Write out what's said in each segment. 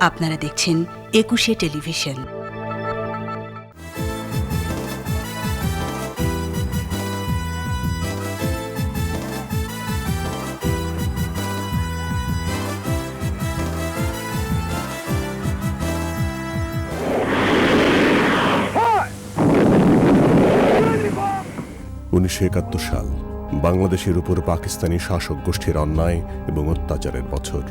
আপনারা দেখছেন একুশে টেলিভিশন। উনিশশো একাত্তর সাল, বাংলাদেশের উপর পাকিস্তানি শাসক গোষ্ঠীর অন্যায় এবং অত্যাচারের বছর।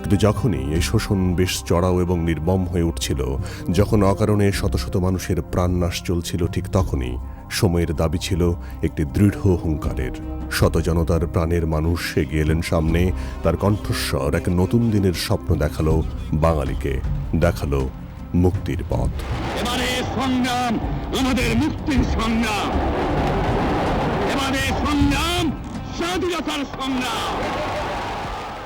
কিন্তু যখনই এই শোষণ বেশ চড়াও এবং নির্মম হয়ে উঠছিল, যখন অকারণে শত শত মানুষের প্রাণনাশ চলছিল, ঠিক তখনই সময়ের দাবি ছিল একটি দৃঢ় হুঙ্কারের। শত জনতার প্রাণের মানুষ এগিয়ে এলেন সামনে, তার কণ্ঠস্বর এক নতুন দিনের স্বপ্ন দেখাল, বাঙালিকে দেখাল মুক্তির পথ। এবারে সংগ্রাম, আমাদের মুক্তির সংগ্রাম। এবারে সংগ্রাম, স্বাধীনতার সংগ্রাম।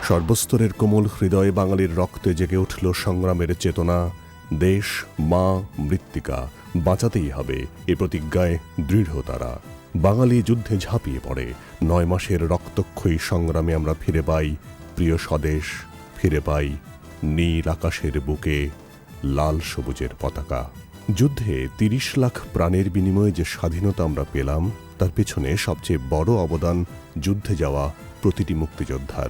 সর্বস্তরের কোমল হৃদয়ে বাঙালির রক্তে জেগে উঠল সংগ্রামের চেতনা। দেশ, মা, মৃত্তিকা, বাঁচাতেই হবে এ প্রতিজ্ঞায় দৃঢ় তারা। বাঙালি যুদ্ধে ঝাঁপিয়ে পড়ে। নয় মাসের রক্তক্ষয়ী সংগ্রামে আমরা ফিরে পাই। প্রিয় স্বদেশ, ফিরে পাই নীল আকাশের বুকে লাল সবুজের পতাকা। যুদ্ধে তিরিশ লাখ প্রাণের বিনিময়ে যে স্বাধীনতা আমরা পেলাম, তার পেছনে সবচেয়ে বড় অবদান যুদ্ধে যাওয়া প্রতিটি মুক্তিযোদ্ধার।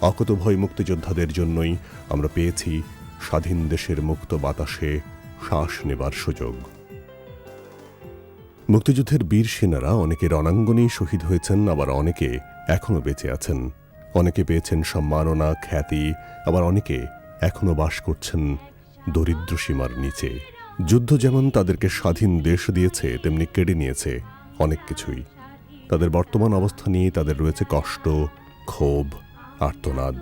অকতভয় মুক্তিযোদ্ধাদের জন্যই আমরা পেয়েছি স্বাধীন দেশের মুক্ত বাতাসে শ্বাস নেবার সুযোগ। মুক্তিযুদ্ধের বীর সেনারা অনেকে রণাঙ্গনেই শহীদ হয়েছেন, আবার অনেকে এখনও বেঁচে আছেন। অনেকে পেয়েছেন সম্মাননা, খ্যাতি, আবার অনেকে এখনও বাস করছেন দরিদ্র সীমার নিচে। যুদ্ধ যেমন তাদেরকে স্বাধীন দেশ দিয়েছে, তেমনি কেড়ে নিয়েছে অনেক কিছুই। তাদের বর্তমান অবস্থা নিয়ে তাদের রয়েছে কষ্ট, ক্ষোভ আর্তনাদ।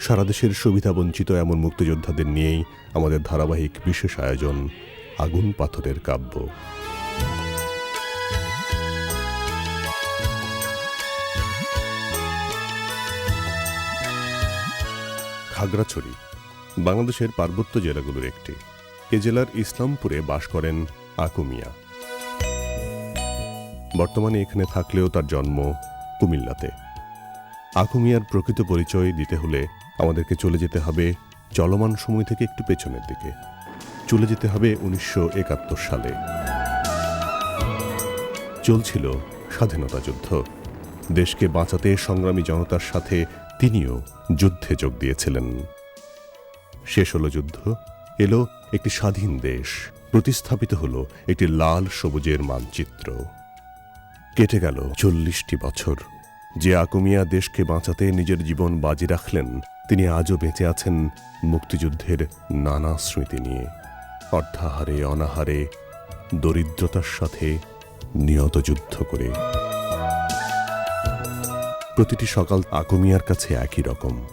সারা দেশের সুবিধা বঞ্চিত এমন মুক্তিযোদ্ধাদের নিয়েই আমাদের ধারাবাহিক বিশেষ আয়োজন, আগুন পাথরের কাব্য। খাগড়াছড়ি, বাংলাদেশের পার্বত্য জেলাগুলোর একটি। এ জেলার ইসলামপুরে বাস করেন আকুমিয়া। বর্তমানে এখানে থাকলেও তার জন্ম কুমিল্লাতে। আকুমিয়ার প্রকৃত পরিচয় দিতে হলে আমাদেরকে চলে যেতে হবে চলমান সময় থেকে একটু পেছনের দিকে। চলে যেতে হবে উনিশশো একাত্তর সালে। চলছিল স্বাধীনতা যুদ্ধ। দেশকে বাঁচাতে সংগ্রামী জনতার সাথে তিনিও যুদ্ধে যোগ দিয়েছিলেন। শেষ হলো যুদ্ধ, এলো একটি স্বাধীন দেশ, প্রতিস্থাপিত হলো একটি লাল সবুজের মানচিত্র। কেটে গেল চল্লিশটি বছর। যে আকুমিয়া দেশকে বাঁচাতে নিজের জীবন বাজি রাখলেন, তিনি আজও বেঁচে আছেন মুক্তিযুদ্ধের নানা স্মৃতি নিয়ে। অর্থাহারে অনাহারে, দরিদ্রতার সাথে নিয়ত যুদ্ধ করে। প্রতিটি সকাল আকুমিয়ার কাছে একই রকম।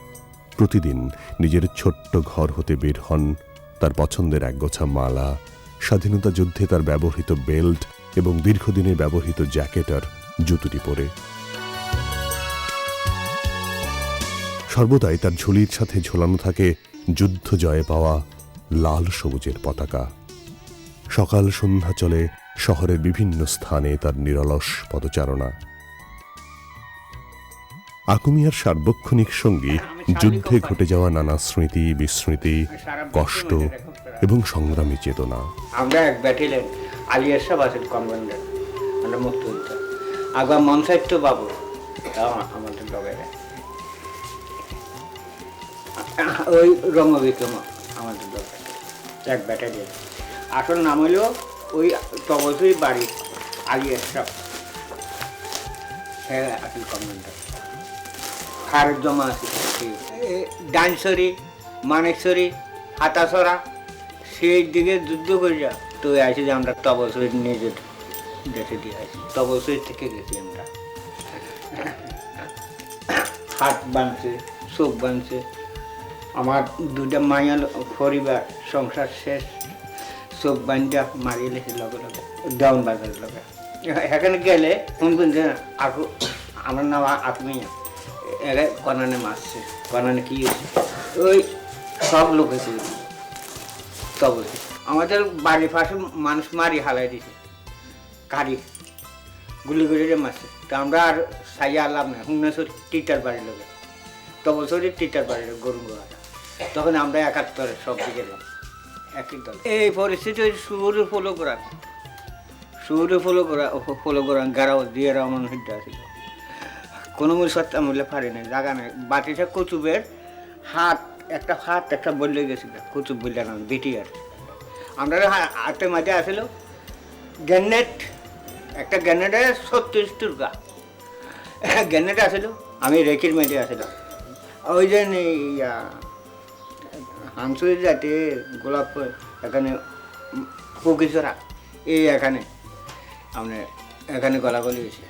প্রতিদিন নিজের ছোট্ট ঘর হতে বের হন, তার পছন্দের একগোছা মালা, স্বাধীনতা যুদ্ধে তার ব্যবহৃত বেল্ট এবং দীর্ঘদিনে ব্যবহৃত জ্যাকেট আর জুতুটি পরে। সর্বদাই তার ঝুলির সাথে ঝোলানো থাকে যুদ্ধ জয়ে পাওয়া লাল সবুজের পতাকা। সকাল সন্ধ্যা চলে শহরের বিভিন্ন স্থানে তার নিরলস পদচারণা। আকুমিয়ার সার্বক্ষণিক সঙ্গী যুদ্ধে ঘটে যাওয়া নানা স্মৃতি, বিস্মৃতি, কষ্ট এবং সংগ্রামী চেতনা। আমরা এক ব্যাটেলেন আলিয়ার সাহেব আছেন কমান্ডার, আমরা বাবু আমাদের ওই রঙ্গবিক্রম আমাদের লগে এক ব্যাটালিয়ন আসল নাম হলো ওই তবসই বাড়ি আলিয়ার সাহেব হ্যাঁ আসল কমান্ডার খারের জমা আছে ডানসরি, মানেশ্বরী, হাতাসরা, সেই দিকে যুদ্ধ করে যা তো আসি যে আমরা তবসই নিজের দেশে দিয়ে আসি তবসই থেকে গেছি আমরা। হাত বানছে চোখ বানছে আমার দুটা মায়াল পরিবার, সংসার শেষ, চোখ বান্ধা মারিয়ে লেছে লগে লগে ডাউন বাজার লগে। এখানে গেলে শুনবেন যে আকু আমার নাম আপনি এরা, কনানে মারছে, কনানে কি হয়েছে? ওই সব লোক হয়েছে। তবে আমাদের বাড়ির পাশে মানুষ মারি হালাই দিছে। কারি গুলি গুলি মারছে। তো আমরা আর সাইয়া আলাম না। হুমনেশ্বর টিটার বাড়ির লোকে। তবছরই টিটার বাড়ির গরু গোয়াটা তখন আমরা একাত্তরে সব দিকে গেলাম একই দল। এই পরিস্থিতি ওই শুরু ফলো করা। শুরু ফলো করা ফলো করা গারাও দিয়ে রমন হইতে আসিল কোনো মূল সত্তা মূল্যে পারি নাই জাগা নাই। বাটিটা কচুবের হাত, একটা হাত, একটা বললে গেছিল। কচুব বললে না, বেটি আর। আমরা হাতে মাঝে আসিল। গ্যানেট, একটা গ্যানেটে ছত্রিশ টুরকা গ্যানেট আসিল, আমি রেকির মেঝে আসিলাম। ওই যে ইয়া হামসুর জাতি গোলাপ এখানে পকিচরা এই এখানে আমরা এখানে গলাগলি হয়েছে।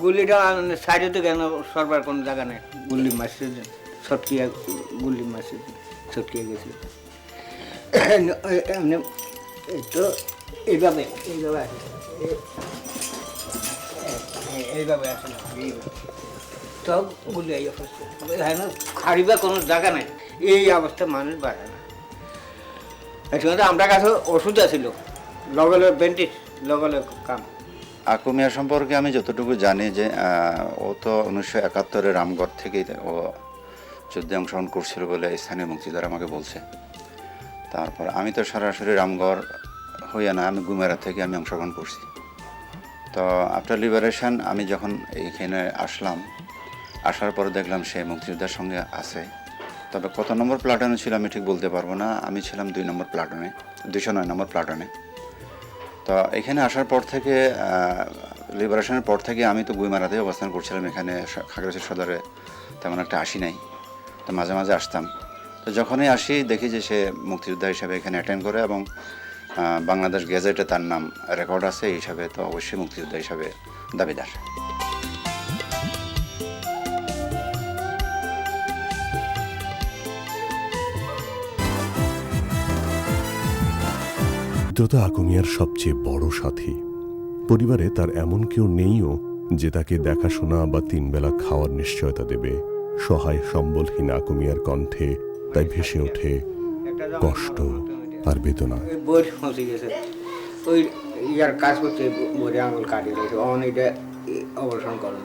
গুলিটা সাইডে তো কেন সরবার কোনো জায়গা নেই। গুলি মারছে ছটকিয়া গুলি মারছে ছটকিয়া গেছে। তো এইভাবে এইভাবে এই- এইভাবে এইভাবে। সব গুলি আইয়া ফেলছে। এখানে খাড়িবা কোনো জায়গা নাই। এই অবস্থা মানুষ বাড়ে না। এখানে আমরা কাছে ওষুধ আছিল। লগে লগে বেন্টিস লগে লগে কাম। আকুমিয়া সম্পর্কে আমি যতটুকু জানি যে ও তো উনিশশো একাত্তরে রামগড় থেকেই ও যুদ্ধে অংশগ্রহণ করছিল বলে স্থানীয় মুক্তিদার আমাকে বলছে। তারপর আমি তো সরাসরি রামগড় হইয়া না, আমি গুমেরা থেকে আমি অংশগ্রহণ করছি। তো আফটার লিবারেশন আমি যখন এইখানে আসলাম আসার পরে দেখলাম সে মুক্তিযোদ্ধার সঙ্গে আছে। তবে কত নম্বর প্লাটনে ছিল আমি ঠিক বলতে পারব না। আমি ছিলাম দুই নম্বর প্লাটনে, দুশো নয় নম্বর প্লাটনে। তো এখানে আসার পর থেকে লিবারেশনের পর থেকে আমি তো গুইমারাতে অবস্থান করছিলাম। এখানে খাগড়াছড়ি সদরে তেমন একটা আসি নাই। তো মাঝে মাঝে আসতাম। তো যখনই আসি, দেখি যে সে মুক্তিযোদ্ধা হিসাবে এখানে অ্যাটেন্ড করে এবং বাংলাদেশ গেজেটে তার নাম রেকর্ড আছে এই হিসাবে তো অবশ্যই মুক্তিযোদ্ধা হিসাবে দাবিদার। দ্রুত আকুমিয়ার সবচেয়ে বড় সাথী। পরিবারে তার এমন কেউ নেইও যে তাকে দেখাশোনা বা তিনবেলা খাওয়ার নিশ্চয়তা দেবে। সহায়, সম্বলহীন আকুমিয়ার কণ্ঠে তাই ভেসে ওঠে কষ্ট আর বেদনা। ওই ইয়ার কাজ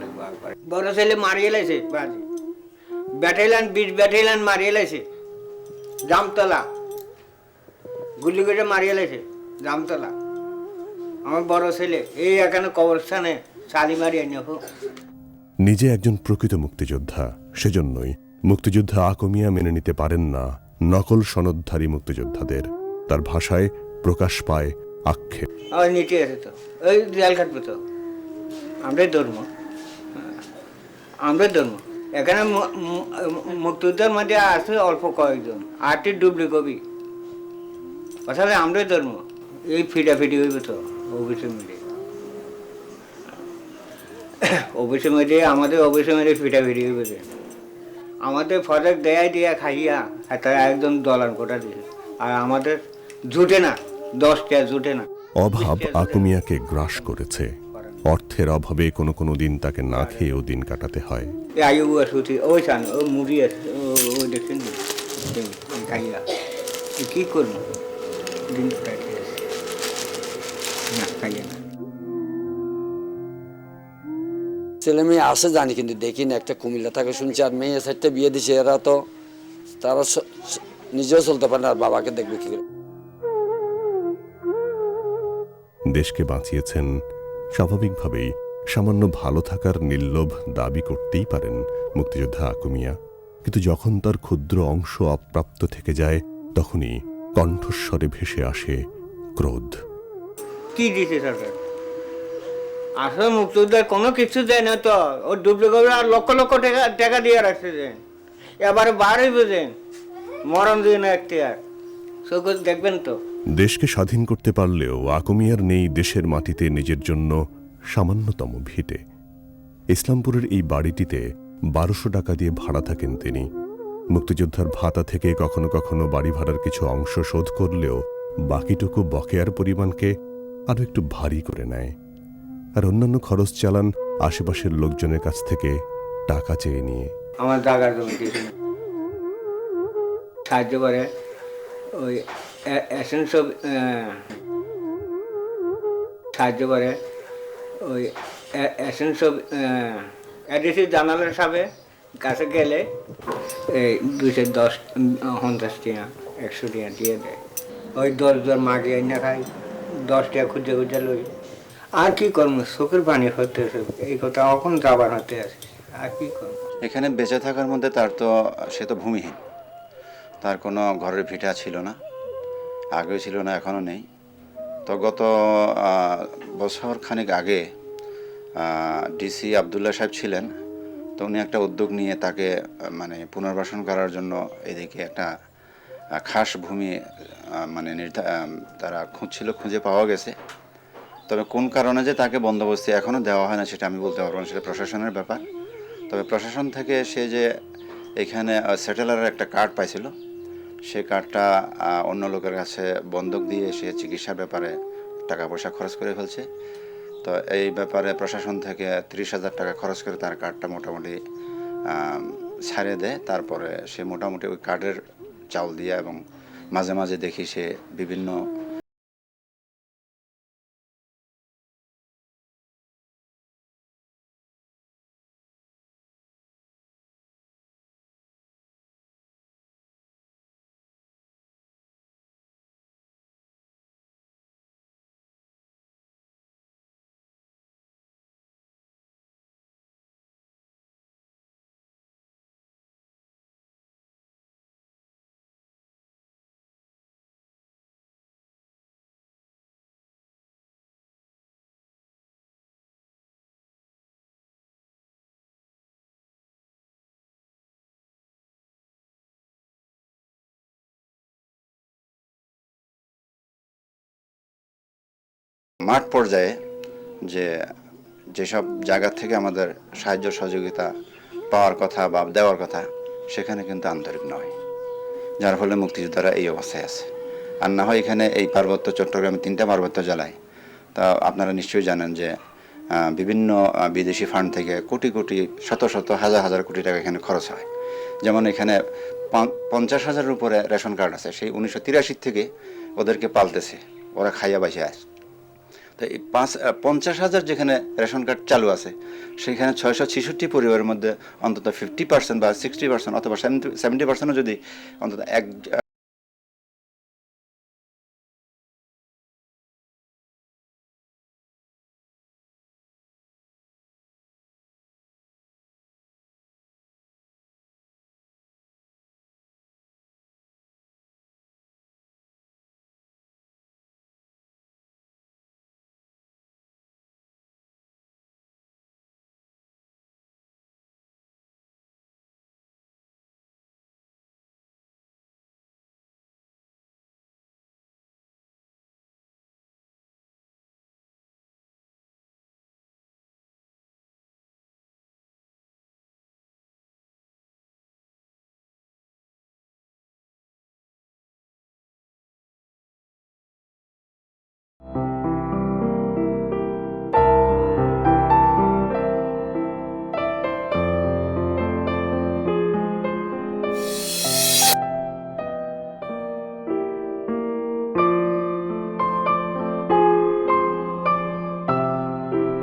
একবার। বড় ছেলে মারিয়ে লাইছে, বাজি। ব্যাটালিয়ান, বিশ ব্যাটালিয়ান মারিয়ে জামতলা। গুলি করে মারিয়ে লাইছে। জামতলা। আমার বড় ছেলে এই এখানে কবরস্থানে শালি মারিয়ে নিয়ে নিজে একজন প্রকৃত মুক্তিযোদ্ধা সেজন্যই মুক্তিযোদ্ধা আকুমিয়া মেনে নিতে পারেন না নকল সনদধারী মুক্তিযোদ্ধাদের। তার ভাষায় প্রকাশ পায় আক্ষেপ। নিচে আছে তো। ওই দেয়াল কাটবে তো। আমরাই ধর্ম। আমরাই ধর্ম। এখানে মুক্তিযুদ্ধের মধ্যে আছে অল্প কয়েকজন। আটটি ডুবলি কবি। আসলে আমরাই ধর্ম। এই ফিটাফিটি হইবে তো অফিসের মধ্যে অফিসের মধ্যে আমাদের অফিসের মধ্যে ফিটাফিটি হইবে। আমাদের ফজক দেয়া দিয়া খাইয়া আর তারা একদম ডলার কোটা দিয়েছে আর আমাদের জুটে না দশটা জুটে না। অভাব আকুমিয়াকে গ্রাস করেছে। অর্থের অভাবে কোনো কোনো দিন তাকে না খেয়েও দিন কাটাতে হয়। আয়ু আসুতি ওই সান ও মুড়ি আছে ও দেখছেন খাইয়া। কি করব? দিন খাইয়া না। ছেলে মেয়ে আসে জানি কিন্তু দেখি না একটা কুমিল্লা থাকে শুনছি আর মেয়ে সাইডটা বিয়ে দিছে এরা তো তারা নিজেও চলতে পারে না আর বাবাকে দেখবে কি করে। দেশকে বাঁচিয়েছেন স্বাভাবিকভাবেই সামান্য ভালো থাকার নির্লোভ দাবি করতেই পারেন মুক্তিযোদ্ধা আকুমিয়া। কিন্তু যখন তার ক্ষুদ্র অংশ অপ্রাপ্ত থেকে যায় তখনই কণ্ঠস্বরে ভেসে আসে ক্রোধ। কি দিছে সরকার আসলে মুক্তিযোদ্ধার কোনো কিছু দেয় না তো। ও ডুপ্লিকেট আর লক্ষ লক্ষ টাকা টাকা দিয়ে রাখছে যে। এবারে বারোই বোঝেন মরণ দিয়ে না একটি আর দেখবেন তো। দেশকে স্বাধীন করতে পারলেও আকুমিয়ার নেই দেশের মাটিতে নিজের জন্য সামান্যতম ভিটে। ইসলামপুরের এই বাড়িটিতে বারোশো টাকা দিয়ে ভাড়া থাকেন তিনি। মুক্তিযোদ্ধার ভাতা থেকে কখনো কখনো বাড়ি ভাড়ার কিছু অংশ শোধ করলেও বাকিটুকু বকেয়ার পরিমাণকে আরও একটু ভারী করে নেয়। আর অন্যান্য খরচ চালান আশেপাশের লোকজনের কাছ থেকে টাকা চেয়ে নিয়ে। আমার জমি সাহায্য করে। ওই এসেন্স সাহায্য করে। ওই এসেন্স অ্যাডিসি জানালের সাবে, কাছে গেলে এই দুশো দশ পঞ্চাশ টাকা, একশো টিয়া দিয়ে দেয়। ওই দশ জন মাগে না খাই দশ টাকা খুঁজে খুঁজে লই। আর কি করব? চোখের পানি হতেছে এই কথা এখন যাবার হতে আছে। আর কি করব? এখানে বেঁচে থাকার মধ্যে তার তো, সে তো ভূমিহীন। তার কোনো ঘরের ভিটা ছিল না, আগেও ছিল না, এখনও নেই। তো গত বছর খানিক আগে ডিসি আবদুল্লাহ সাহেব ছিলেন। তো উনি একটা উদ্যোগ নিয়ে তাকে মানে পুনর্বাসন করার জন্য এদিকে একটা খাস ভূমি মানে তারা খুঁজছিল খুঁজে পাওয়া গেছে। তবে কোন কারণে যে তাকে বন্দোবস্তি এখনও দেওয়া হয় না সেটা আমি বলতে পারব না, সেটা প্রশাসনের ব্যাপার। তবে প্রশাসন থেকে সে যে এখানে সেটেলারের একটা কার্ড পাইছিল সে কার্ডটা অন্য লোকের কাছে বন্ধক দিয়ে সে চিকিৎসার ব্যাপারে টাকা পয়সা খরচ করে ফেলছে। তো এই ব্যাপারে প্রশাসন থেকে ত্রিশ হাজার টাকা খরচ করে তার কার্ডটা মোটামুটি ছাড়িয়ে দেয়। তারপরে সে মোটামুটি ওই কার্ডের চাউল দিয়ে এবং মাঝে মাঝে দেখি সে বিভিন্ন মাঠ পর্যায়ে যে যেসব জায়গা থেকে আমাদের সাহায্য সহযোগিতা পাওয়ার কথা বা দেওয়ার কথা, সেখানে কিন্তু আন্তরিক নয়। যার ফলে মুক্তিযোদ্ধারা এই অবস্থায় আছে। আর না হয় এখানে এই পার্বত্য চট্টগ্রামে তিনটা পার্বত্য জেলায়। তা আপনারা নিশ্চয়ই জানেন যে বিভিন্ন বিদেশি ফান্ড থেকে কোটি কোটি, শত শত, হাজার হাজার কোটি টাকা এখানে খরচ হয়। যেমন এখানে পঞ্চাশ হাজারের উপরে রেশন কার্ড আছে। সেই উনিশশো তিরাশি থেকে ওদেরকে পালতেছে। ওরা খাইয়া বাসে আসে তো এই পাঁচ পঞ্চাশ হাজার যেখানে রেশন কার্ড চালু আছে, সেখানে ছয়শো ছেষট্টি পরিবারের মধ্যে অন্তত ফিফটি পার্সেন্ট বা সিক্সটি পার্সেন্ট অথবা সেভেন্টি পার্সেন্টও যদি অন্তত এক